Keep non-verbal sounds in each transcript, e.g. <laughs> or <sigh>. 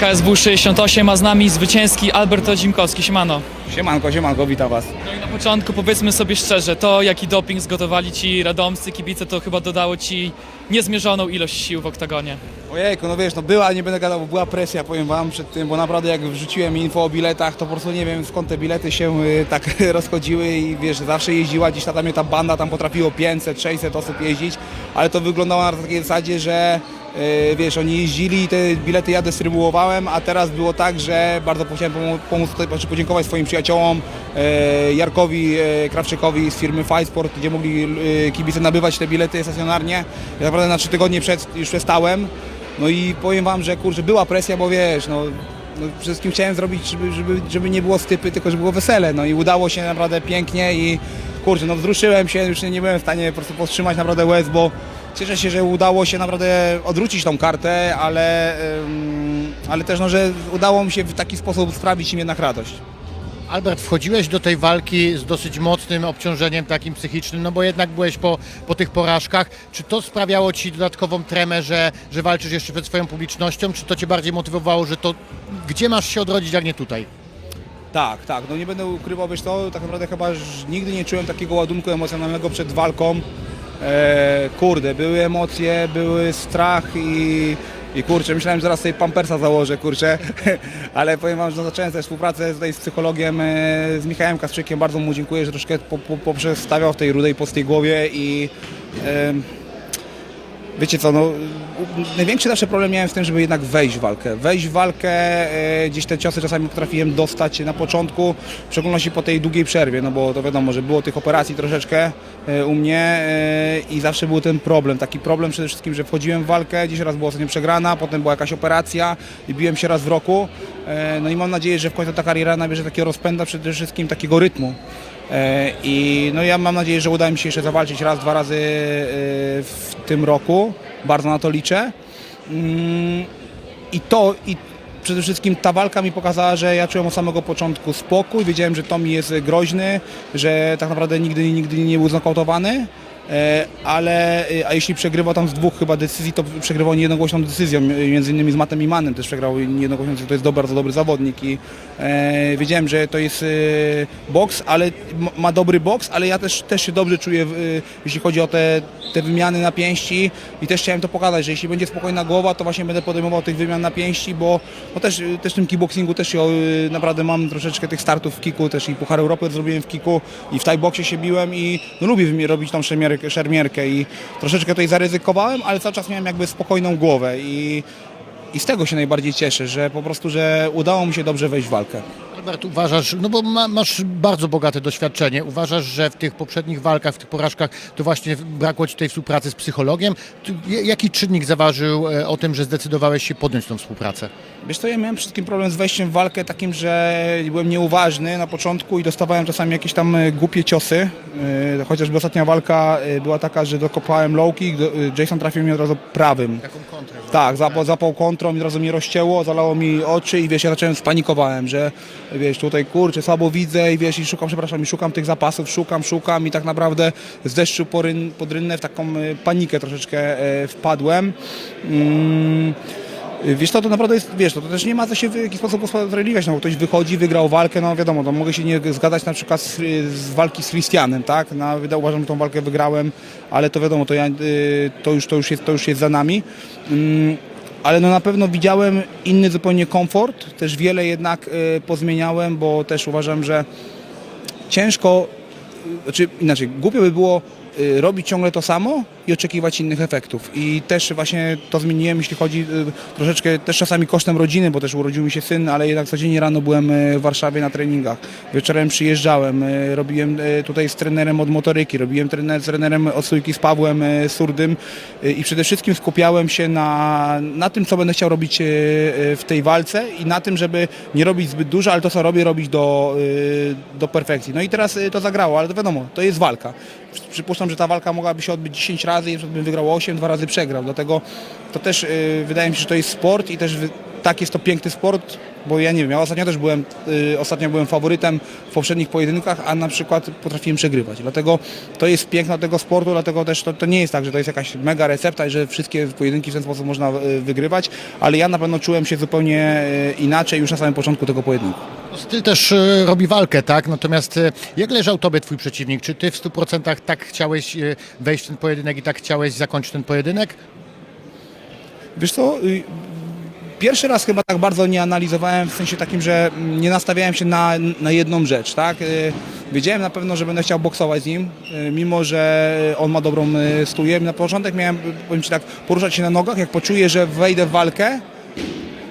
KSW 68, a z nami zwycięski Albert Odzimkowski. Siemano. Siemanko, siemanko, witam was. No i na początku powiedzmy sobie szczerze, to jaki doping zgotowali ci radomscy kibice, to chyba dodało ci niezmierzoną ilość sił w oktagonie. Ojejku, no wiesz, no była, nie będę gadał, bo była presja, powiem wam, przed tym, bo naprawdę jak wrzuciłem info o biletach, to po prostu nie wiem skąd te bilety się y, tak <laughs> rozchodziły i wiesz, zawsze jeździła gdzieś tam, ta banda tam potrafiło 500, 600 osób jeździć, ale to wyglądało na takiej zasadzie, że wiesz, oni jeździli i te bilety ja dystrybuowałem, a teraz było tak, że bardzo chciałem pomóc tutaj, znaczy podziękować swoim przyjaciołom, e, Jarkowi e, Krawczykowi z firmy Fightsport, gdzie mogli e, kibice nabywać te bilety stacjonarnie. Ja naprawdę na trzy tygodnie przed, już przestałem. No i powiem wam, że kurczę, była presja, bo wiesz, no, no wszystkim chciałem zrobić, żeby, żeby, żeby nie było stypy, tylko żeby było wesele. No i udało się naprawdę pięknie i kurczę, no wzruszyłem się, już nie byłem w stanie po prostu powstrzymać naprawdę łez, bo cieszę się, że udało się naprawdę odwrócić tą kartę, ale, ale też no, że udało mi się w taki sposób sprawić im jednak radość. Albert, wchodziłeś do tej walki z dosyć mocnym obciążeniem takim psychicznym, no bo jednak byłeś po, po tych porażkach. Czy to sprawiało Ci dodatkową tremę, że, że walczysz jeszcze przed swoją publicznością? Czy to Cię bardziej motywowało, że to gdzie masz się odrodzić, jak nie tutaj? Tak, tak, no nie będę ukrywał, wiesz to, tak naprawdę chyba nigdy nie czułem takiego ładunku emocjonalnego przed walką. E, kurde, były emocje, były strach i, i kurczę, myślałem, że zaraz sobie pampersa założę, kurczę, <laughs> ale powiem wam, że zacząłem też współpracę tutaj z psychologiem, e, z Michałem Kastrzykiem, bardzo mu dziękuję, że troszkę po, po, poprzestawiał w tej rudej, pustej głowie i em, Wiecie co, no, największy zawsze problem miałem z tym, żeby jednak wejść w walkę. Wejść w walkę, e, gdzieś te ciosy czasami potrafiłem dostać na początku, w szczególności po tej długiej przerwie, no bo to wiadomo, że było tych operacji troszeczkę e, u mnie e, i zawsze był ten problem. Taki problem przede wszystkim, że wchodziłem w walkę, gdzieś raz była ostatnio przegrana, potem była jakaś operacja i biłem się raz w roku. E, no i mam nadzieję, że w końcu ta kariera nabierze takiego rozpęda, przede wszystkim takiego rytmu. E, I no ja mam nadzieję, że uda mi się jeszcze zawalczyć raz, dwa razy e, w tym roku. Bardzo na to liczę. Mm, I to, i przede wszystkim ta walka mi pokazała, że ja czułem od samego początku spokój, wiedziałem, że to mi jest groźny, że tak naprawdę nigdy, nigdy nie był znokautowany. E, Ale e, a jeśli przegrywał tam z dwóch chyba decyzji, to przegrywał niejednogłośną decyzją, e, między innymi z Matem Imanem też przegrał niejednogłośną, to jest bardzo dobry zawodnik i wiedziałem, że to jest boks, ale ma dobry boks, ale ja też, też się dobrze czuję, jeśli chodzi o te, te wymiany na pięści i też chciałem to pokazać, że jeśli będzie spokojna głowa, to właśnie będę podejmował tych wymian na pięści, bo no też, też w tym kickboxingu też e, naprawdę mam troszeczkę tych startów w kiku, też i Puchar Europy zrobiłem w kiku i w thai się biłem i no, lubię robić tą szermierkę, szermierkę i troszeczkę tutaj zaryzykowałem, ale cały czas miałem jakby spokojną głowę i, i z tego się najbardziej cieszę, że po prostu, że udało mi się dobrze wejść w walkę. Albert, uważasz, no bo ma, masz bardzo bogate doświadczenie, uważasz, że w tych poprzednich walkach, w tych porażkach to właśnie brakło Ci tej współpracy z psychologiem? Jaki czynnik zaważył e, o tym, że zdecydowałeś się podjąć tą współpracę? Wiesz co, ja miałem przede wszystkim problem z wejściem w walkę takim, że byłem nieuważny na początku i dostawałem czasami jakieś tam e, głupie ciosy. E, Chociażby ostatnia walka była taka, że dokopałem low kick, Jason trafił mnie od razu prawym. Jaką kontrę? Tak, zapał, zapał kontrą i od razu mnie rozcięło, zalało mi oczy i wiesz, ja zacząłem spanikowałem, że wiesz, tutaj kurczę, słabo widzę i wiesz, i szukam, przepraszam, i szukam tych zapasów, szukam, szukam i tak naprawdę z deszczu pod rynnę w taką e, panikę troszeczkę e, wpadłem. Mm. Wiesz to, to naprawdę jest, wiesz, to, to też nie ma co się w jakiś sposób usprawiedliwiać, no bo ktoś wychodzi, wygrał walkę, no wiadomo, to mogę się nie zgadzać na przykład z, z walki z Christianem, tak, no, uważam, że tą walkę wygrałem, ale to wiadomo, to, ja, y, to, już, to, już, jest, to już jest za nami. Ale no na pewno widziałem inny zupełnie komfort, też wiele jednak y, pozmieniałem, bo też uważam, że ciężko, znaczy inaczej, głupio by było robić ciągle to samo i oczekiwać innych efektów. I też właśnie to zmieniłem, jeśli chodzi y, troszeczkę też czasami kosztem rodziny, bo też urodził mi się syn, ale jednak codziennie rano byłem y, w Warszawie na treningach. Wieczorem przyjeżdżałem, y, robiłem y, tutaj z trenerem od motoryki, robiłem trener, z trenerem od stójki z Pawłem y, Surdym y, i przede wszystkim skupiałem się na, na tym, co będę chciał robić y, y, w tej walce i na tym, żeby nie robić zbyt dużo, ale to, co robię, robić do, y, do perfekcji. No i teraz y, to zagrało, ale to wiadomo, to jest walka. Przy- Że ta walka mogłaby się odbyć 10 razy i bym wygrał 8, dwa razy przegrał. Dlatego to też y, wydaje mi się, że to jest sport i też tak jest to piękny sport, bo ja nie wiem, ja ostatnio też byłem, y, ostatnio byłem faworytem w poprzednich pojedynkach, a na przykład potrafiłem przegrywać. Dlatego to jest piękno tego sportu, dlatego też to, to nie jest tak, że to jest jakaś mega recepta i że wszystkie pojedynki w ten sposób można y, wygrywać, ale ja na pewno czułem się zupełnie y, inaczej już na samym początku tego pojedynku. Styl też e, robi walkę, tak? Natomiast e, jak leżał tobie twój przeciwnik? Czy ty w 100% tak chciałeś e, wejść w ten pojedynek i tak chciałeś zakończyć ten pojedynek? Wiesz co, y, pierwszy raz chyba tak bardzo nie analizowałem, w sensie takim, że nie nastawiałem się na, na jedną rzecz, tak? Y, Wiedziałem na pewno, że będę chciał boksować z nim, y, mimo że on ma dobrą stóję. Na początek miałem, powiem Ci tak, poruszać się na nogach, jak poczuję, że wejdę w walkę,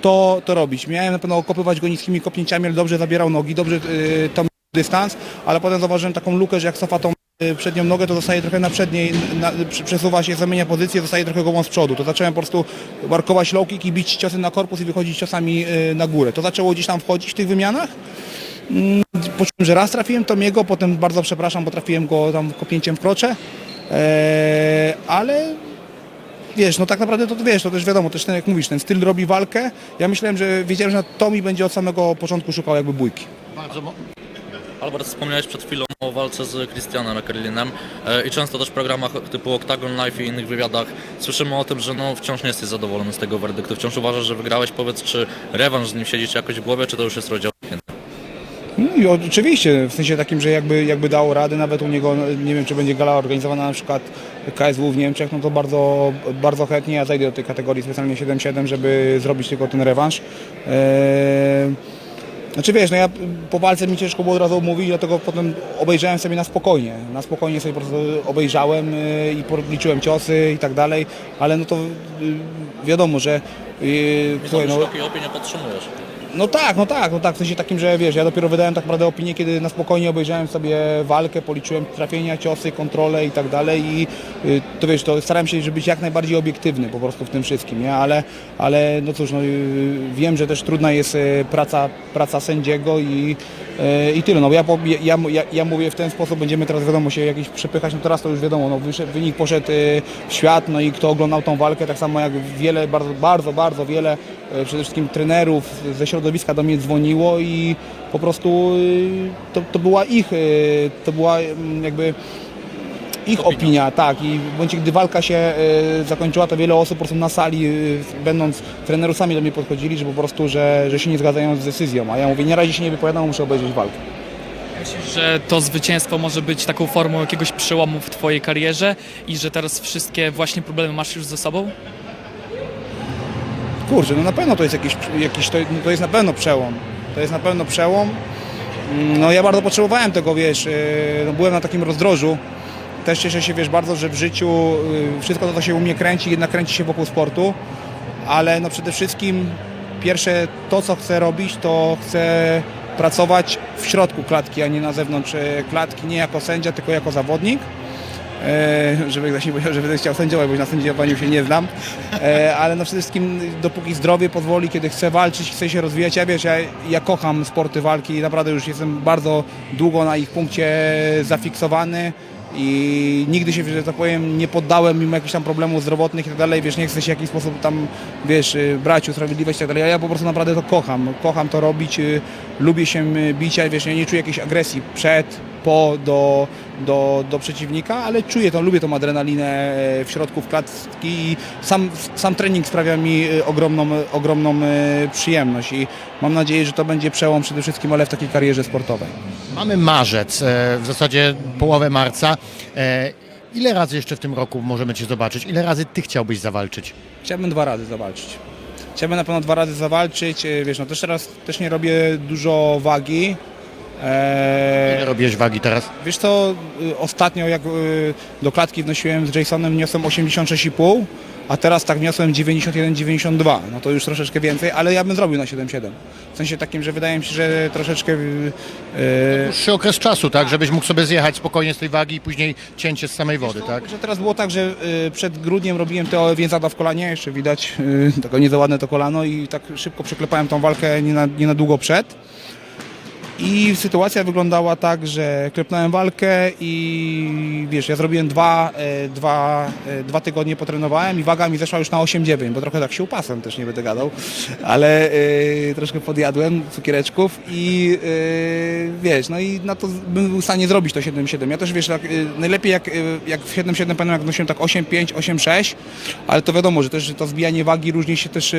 to, to robić. Miałem na pewno okopywać go niskimi kopnięciami, ale dobrze zabierał nogi, dobrze y, tam dystans, ale potem zauważyłem taką lukę, że jak cofa tą y, przednią nogę, to zostaje trochę na przedniej, na, przesuwa się, zamienia pozycję, zostaje trochę głową z przodu. To zacząłem po prostu markować low kick i bić ciosy na korpus i wychodzić ciosami y, na górę. To zaczęło gdzieś tam wchodzić w tych wymianach. Mm, Poczułem, że raz trafiłem Tomiego, potem bardzo przepraszam, bo trafiłem go tam kopnięciem w krocze, eee, ale wiesz, no tak naprawdę to, wiesz, to też wiadomo, też ten, jak mówisz, ten styl robi walkę. Ja myślałem, że wiedziałem, że Tomi będzie od samego początku szukał jakby bójki. Albert, wspomniałeś przed chwilą o walce z Christianem Ekerlinem e, i często też w programach typu Octagon Life i innych wywiadach słyszymy o tym, że no wciąż nie jesteś zadowolony z tego werdyktu, wciąż uważasz, że wygrałeś. Powiedz, czy rewanż z nim siedzi jakoś w głowie, czy to już jest rozdział i oczywiście, w sensie takim, że jakby, jakby dało radę, nawet u niego, no, nie wiem, czy będzie gala organizowana na przykład KSW w Niemczech, no to bardzo, bardzo chętnie ja zajdę do tej kategorii specjalnie 7-7, żeby zrobić tylko ten rewanż. Eee, Znaczy wiesz, no ja po walce mi ciężko było od razu mówić, dlatego potem obejrzałem sobie na spokojnie. Na spokojnie sobie po prostu obejrzałem y, i policzyłem ciosy i tak dalej, ale no to y, wiadomo, że y, Mimo słuchaj, no, opinii podtrzymujesz. No tak, no tak, no tak, w sensie takim, że wiesz, ja dopiero wydałem tak naprawdę opinię, kiedy na spokojnie obejrzałem sobie walkę, policzyłem trafienia, ciosy, kontrole i tak dalej i y, to wiesz, to starałem się, żeby być jak najbardziej obiektywny po prostu w tym wszystkim, nie? Ale, ale no cóż, no, y, wiem, że też trudna jest y, praca, praca sędziego i, i tyle, no ja, ja, ja, ja mówię w ten sposób, będziemy teraz wiadomo się jakiś przepychać, no teraz to już wiadomo, no wyszedł, wynik poszedł w świat, no i kto oglądał tą walkę, tak samo jak wiele, bardzo, bardzo, bardzo wiele przede wszystkim trenerów ze środowiska do mnie dzwoniło i po prostu y, to, to była ich, y, to była mm, jakby ich opinia, tak i w momencie gdy walka się y, zakończyła, to wiele osób po prostu na sali, y, będąc trenerów sami do mnie podchodzili, że po prostu, że, że się nie zgadzają z decyzją, a ja mówię, nie razie się nie wypowiadam, muszę obejrzeć walkę. Myślisz, że to zwycięstwo może być taką formą jakiegoś przełomu w Twojej karierze i że teraz wszystkie właśnie problemy masz już ze sobą? Kurczę, no na pewno to jest jakiś, jakiś to, no to jest na pewno przełom. To jest na pewno przełom. Mm, No ja bardzo potrzebowałem tego, wiesz, yy, no byłem na takim rozdrożu. Też cieszę się, wiesz, bardzo, że w życiu yy, wszystko to, co się u mnie kręci, jednak kręci się wokół sportu. Ale no przede wszystkim pierwsze to, co chcę robić, to chcę pracować w środku klatki, a nie na zewnątrz e, klatki, nie jako sędzia, tylko jako zawodnik. E, żeby ktoś nie powiedział, że będę chciał sędziować, bo na sędziowaniu się nie znam. E, ale no przede wszystkim dopóki zdrowie pozwoli, kiedy chcę walczyć, chcę się rozwijać, ja wiesz, ja, ja kocham sporty walki i naprawdę już jestem bardzo długo na ich punkcie zafiksowany i nigdy się, że tak powiem, nie poddałem mimo jakichś tam problemów zdrowotnych i tak dalej, wiesz, nie chcę się w jakiś sposób tam, wiesz, y, brać usprawiedliwiać i tak dalej, ja po prostu naprawdę to kocham, kocham to robić, y, lubię się y, bić, wiesz, ja nie czuję jakiejś agresji przed, po, do, do, do przeciwnika, ale czuję to, lubię tą adrenalinę e, w środku w klatki i sam, sam trening sprawia mi e, ogromną, ogromną e, przyjemność i mam nadzieję, że to będzie przełom przede wszystkim, ale w takiej karierze sportowej. Mamy marzec, w zasadzie połowę marca. Ile razy jeszcze w tym roku możemy Cię zobaczyć? Ile razy Ty chciałbyś zawalczyć? Chciałbym dwa razy zawalczyć. Chciałbym na pewno dwa razy zawalczyć, wiesz, no też teraz też nie robię dużo wagi. E, Ile robisz wagi teraz? Wiesz co, y, ostatnio jak y, do klatki wnosiłem z Jasonem, wniosłem 86,5, a teraz tak wniosłem 91-92. No to już troszeczkę więcej, ale ja bym zrobił na 7,7. W sensie takim, że wydaje mi się, że troszeczkę... y, y, Dłuższy okres czasu, tak? Żebyś mógł sobie zjechać spokojnie z tej wagi i później cięcie z samej wody, tak? Że teraz było tak, że y, przed grudniem robiłem to więzada w kolanie, jeszcze widać y, <laughs> tego nie za ładne to kolano i tak szybko przeklepałem tą walkę nie na, nie na długo przed. I sytuacja wyglądała tak, że klepnąłem walkę i wiesz, ja zrobiłem dwa, e, dwa, e, dwa tygodnie potrenowałem i waga mi zeszła już na 8-9, bo trochę tak się upasem też nie będę gadał, ale e, troszkę podjadłem cukiereczków i e, wiesz, no i na to bym był w stanie zrobić to 7-7. Ja też wiesz, tak, e, najlepiej jak, e, jak w 7-7 pamiętam jak nosiłem tak 8-5, 8-6, ale to wiadomo, że też to zbijanie wagi różnie się też e,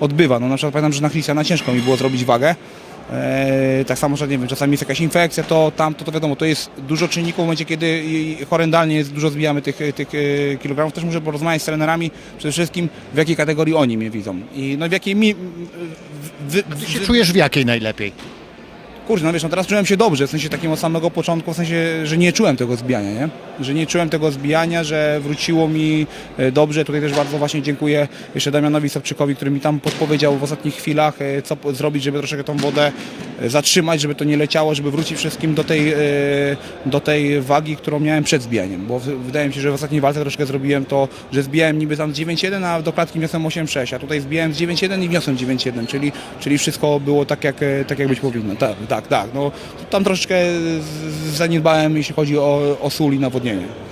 odbywa. No na przykład pamiętam, że na Christiana ciężko mi było zrobić wagę. E, tak samo, że nie wiem, czasami jest jakaś infekcja, to tamto, to wiadomo, to jest dużo czynników w momencie, kiedy horrendalnie jest, dużo zbijamy tych, tych e, kilogramów. Też muszę porozmawiać z trenerami przede wszystkim, w jakiej kategorii oni mnie widzą. I no w jakiej mi... W, w, Ty się czujesz w jakiej najlepiej? Kurczę, no wiesz, no teraz czułem się dobrze, w sensie takim od samego początku, w sensie, że nie czułem tego zbijania, nie? Że nie czułem tego zbijania, że wróciło mi e, dobrze. Tutaj też bardzo właśnie dziękuję jeszcze Damianowi Sobczykowi, który mi tam podpowiedział w ostatnich chwilach, e, co zrobić, żeby troszeczkę tą wodę zatrzymać, żeby to nie leciało, żeby wrócić wszystkim do tej, e, do tej wagi, którą miałem przed zbijaniem. Bo wydaje mi się, że w ostatniej walce troszkę zrobiłem to, że zbijałem niby tam z 9.1, a do klatki wniosłem 8.6, a tutaj zbijałem z 9.1 i wniosłem 9.1, czyli, czyli wszystko było tak jak, e, tak, jak być powinno. Tak, tak, tak. No, tam troszeczkę zaniedbałem, jeśli chodzi o, o sól i nawodnienie.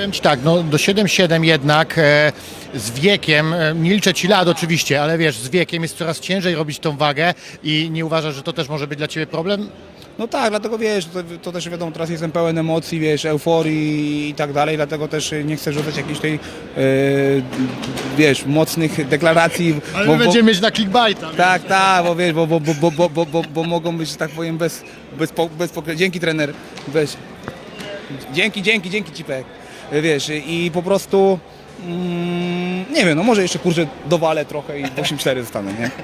Powiem Ci tak, no do 7-7 jednak e, z wiekiem, e, nie liczę Ci lat oczywiście, ale wiesz, z wiekiem jest coraz ciężej robić tą wagę i nie uważasz, że to też może być dla Ciebie problem? No tak, dlatego wiesz, to, to też wiadomo, teraz jestem pełen emocji, wiesz, euforii i tak dalej, dlatego też nie chcę rzucać jakichś tej, e, wiesz, mocnych deklaracji. Ale bo- my bo- będziemy mieć na clickbaita. Tak, tak, bo wiesz, bo, bo, bo, bo, bo, bo, bo, bo mogą być, że tak powiem, bez, bez, po- bez pokre... Dzięki trener, weź. Dzięki, dzięki, dzięki Cipek. Wiesz, i po prostu, mm, nie wiem, no może jeszcze kurczę dowalę trochę i 8-4 zostanę, nie? <laughs>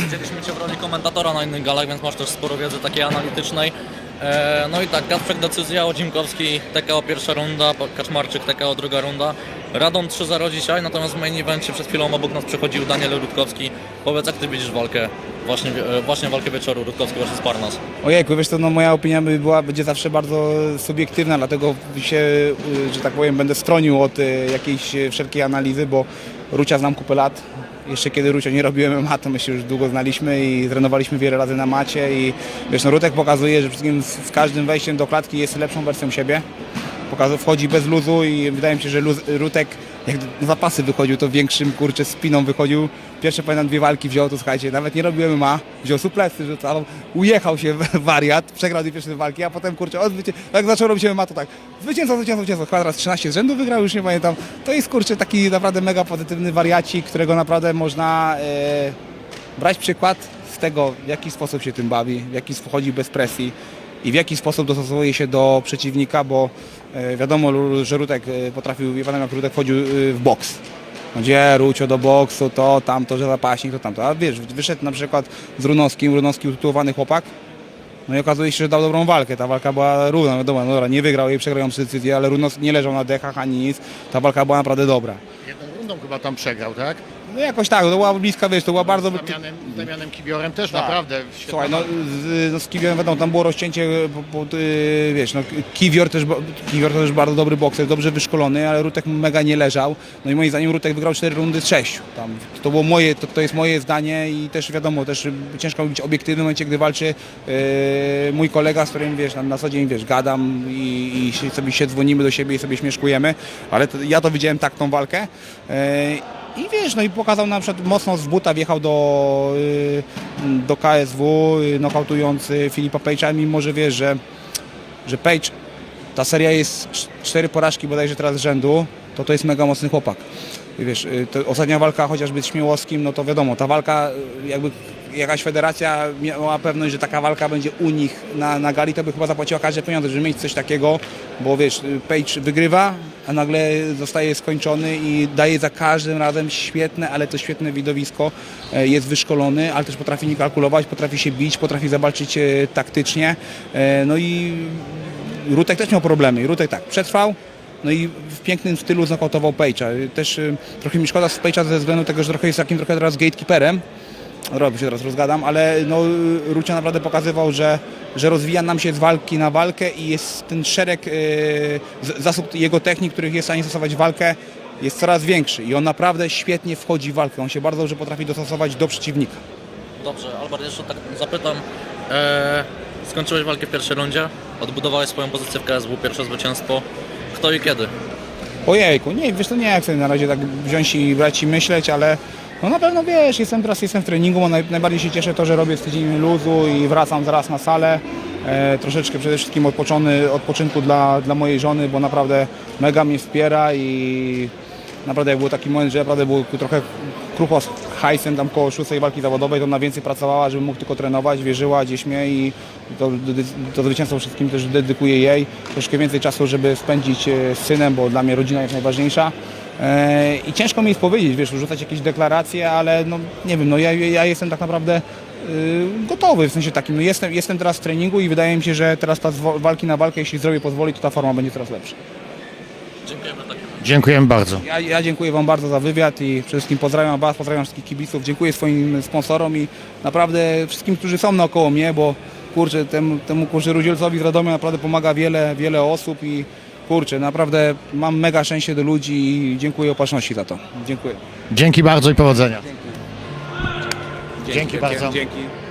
Widzieliśmy Cię w roli komentatora na innych galach, więc masz też sporo wiedzy takiej analitycznej. E, no i tak, Kacprzek decyzja, Odzimkowski TKO pierwsza runda, Kaczmarczyk TKO druga runda. Radom 3-0 dzisiaj, natomiast w main evencie przed chwilą obok nas przechodził Daniel Rutkowski. Powiedz, jak Ty widzisz walkę, właśnie, e, właśnie walkę wieczoru Rutkowski versus Parnas? Ojejku, wiesz co, no moja opinia by była, będzie zawsze bardzo subiektywna, dlatego się, y, że tak powiem, będę stronił od y, jakiejś y, wszelkiej analizy, bo Rucia znam kupę lat. Jeszcze kiedy Rucia nie robiłem MMA, to my się już długo znaliśmy i trenowaliśmy wiele razy na macie i wiesz, no Rutek pokazuje, że wszystkim z, z każdym wejściem do klatki jest lepszą wersją siebie. Wchodzi bez luzu i wydaje mi się, że luz, Rutek jak na zapasy wychodził, to większym kurczę spiną wychodził. Pierwsze pamiętam dwie walki wziął, to słuchajcie, nawet nie robiłem ma, wziął suplesy, rzucał, ujechał się <laughs> wariat, przegrał dwie pierwsze walki, a potem kurczę, od zwycię... jak zaczął robić MMA, to tak, zwycięstwo, zwycięstwo, zwycięstwo, teraz 13 z rzędu wygrał, już nie pamiętam. To jest kurczę taki naprawdę mega pozytywny wariacik, którego naprawdę można e, brać przykład z tego, w jaki sposób się tym bawi, w jaki sposób chodzi bez presji i w jaki sposób dostosowuje się do przeciwnika, bo e, wiadomo, że Rutek e, potrafił, wie pan jak Rutek wchodził e, w boks. Gdzie Rucio do boksu, to tamto, że zapaśnik, to tamto. A wiesz, wyszedł na przykład z Runowskim, Runowski utytułowany chłopak, no i okazuje się, że dał dobrą walkę. Ta walka była równa, wiadomo, no dobra, nie wygrał jej, przegrał ją przy decyzji, ale Runos nie leżał na dechach ani nic. Ta walka była naprawdę dobra. Jedną rundą chyba tam przegrał, tak? No jakoś tak, to była bliska, wiesz, to była bardzo... Z Damianem, z Damianem Kibiorem też Tak. naprawdę świetna Słuchaj, no z, no z Kiwiorem wiadomo, tam było rozcięcie, bo, bo, y, wiesz, no Kiwior też, ba- Kiwior to też bardzo dobry bokser, dobrze wyszkolony, ale Rutek mega nie leżał. No i moim zdaniem Rutek wygrał 4 rundy z 6. Tam, to było moje, to, to jest moje zdanie i też wiadomo, też ciężko być obiektywnym w momencie, gdy walczy y, mój kolega, z którym wiesz, na, na co dzień wiesz, gadam i, i się, sobie się dzwonimy do siebie i sobie śmieszkujemy, ale to, ja to widziałem tak tą walkę. Y, i wiesz, no i pokazał na przykład mocno z buta, wjechał do, y, do KSW, y, nokautując Filipa Page'a, mimo że wiesz, że, że Page, ta seria jest cz- cztery porażki bodajże teraz z rzędu, to to jest mega mocny chłopak. I wiesz, y, ostatnia walka chociażby z Śmiałowskim, no to wiadomo, ta walka jakby jakaś federacja miała pewność, że taka walka będzie u nich na, na gali, to by chyba zapłaciła każde pieniądze, żeby mieć coś takiego, bo wiesz, Page wygrywa, a nagle zostaje skończony i daje za każdym razem świetne, ale to świetne widowisko. E, Jest wyszkolony, ale też potrafi nie kalkulować, potrafi się bić, potrafi zawalczyć e, taktycznie. E, No i Rutek też miał problemy. Rutek tak, przetrwał, no i w pięknym stylu znokautował Page'a. Też y, trochę mi szkoda z Page'a ze względu tego, że trochę jest takim trochę teraz gatekeeperem. Robię się teraz rozgadam, ale no, Rucia naprawdę pokazywał, że, że rozwija nam się z walki na walkę i jest ten szereg y, z- zasób jego technik, których jest w stanie stosować walkę, jest coraz większy i on naprawdę świetnie wchodzi w walkę. On się bardzo dobrze potrafi dostosować do przeciwnika. Dobrze, Albert, jeszcze tak zapytam. E, skończyłeś walkę w pierwszej rundzie, odbudowałeś swoją pozycję w KSW, pierwsze zwycięstwo. Kto i kiedy? Ojejku, nie, wiesz, to nie jak sobie na razie tak wziąć i brać i myśleć, ale no na pewno wiesz, jestem teraz jestem w treningu, bo naj, najbardziej się cieszę to, że robię z tydzień luzu i wracam zaraz na salę. E, troszeczkę przede wszystkim odpoczony, odpoczynku dla, dla mojej żony, bo naprawdę mega mnie wspiera i naprawdę jak był taki moment, że naprawdę był trochę krucho z hajsem tam koło szóstej walki zawodowej, to ona więcej pracowała, żeby mógł tylko trenować, wierzyła gdzieś mnie i to, to zwycięstwo wszystkim też dedykuję jej. Troszkę więcej czasu, żeby spędzić e, z synem, bo dla mnie rodzina jest najważniejsza. E, I ciężko mi jest powiedzieć, wiesz, rzucać jakieś deklaracje, ale no nie wiem, no ja, ja jestem tak naprawdę y, gotowy, w sensie takim, no jestem, jestem teraz w treningu i wydaje mi się, że teraz ta walki na walkę, jeśli zdrowie pozwoli, to ta forma będzie coraz lepsza. Dziękujemy. Dziękujemy bardzo. Ja, ja dziękuję Wam bardzo za wywiad i przede wszystkim pozdrawiam Was, pozdrawiam wszystkich kibiców, dziękuję swoim sponsorom i naprawdę wszystkim, którzy są naokoło mnie, bo kurczę, temu, temu kurczę Rudzielcowi z Radomia naprawdę pomaga wiele, wiele osób i kurczę, naprawdę mam mega szczęście do ludzi i dziękuję opatrzności za to. Dziękuję. Dzięki bardzo i powodzenia. Dzięki bardzo. Dzięki.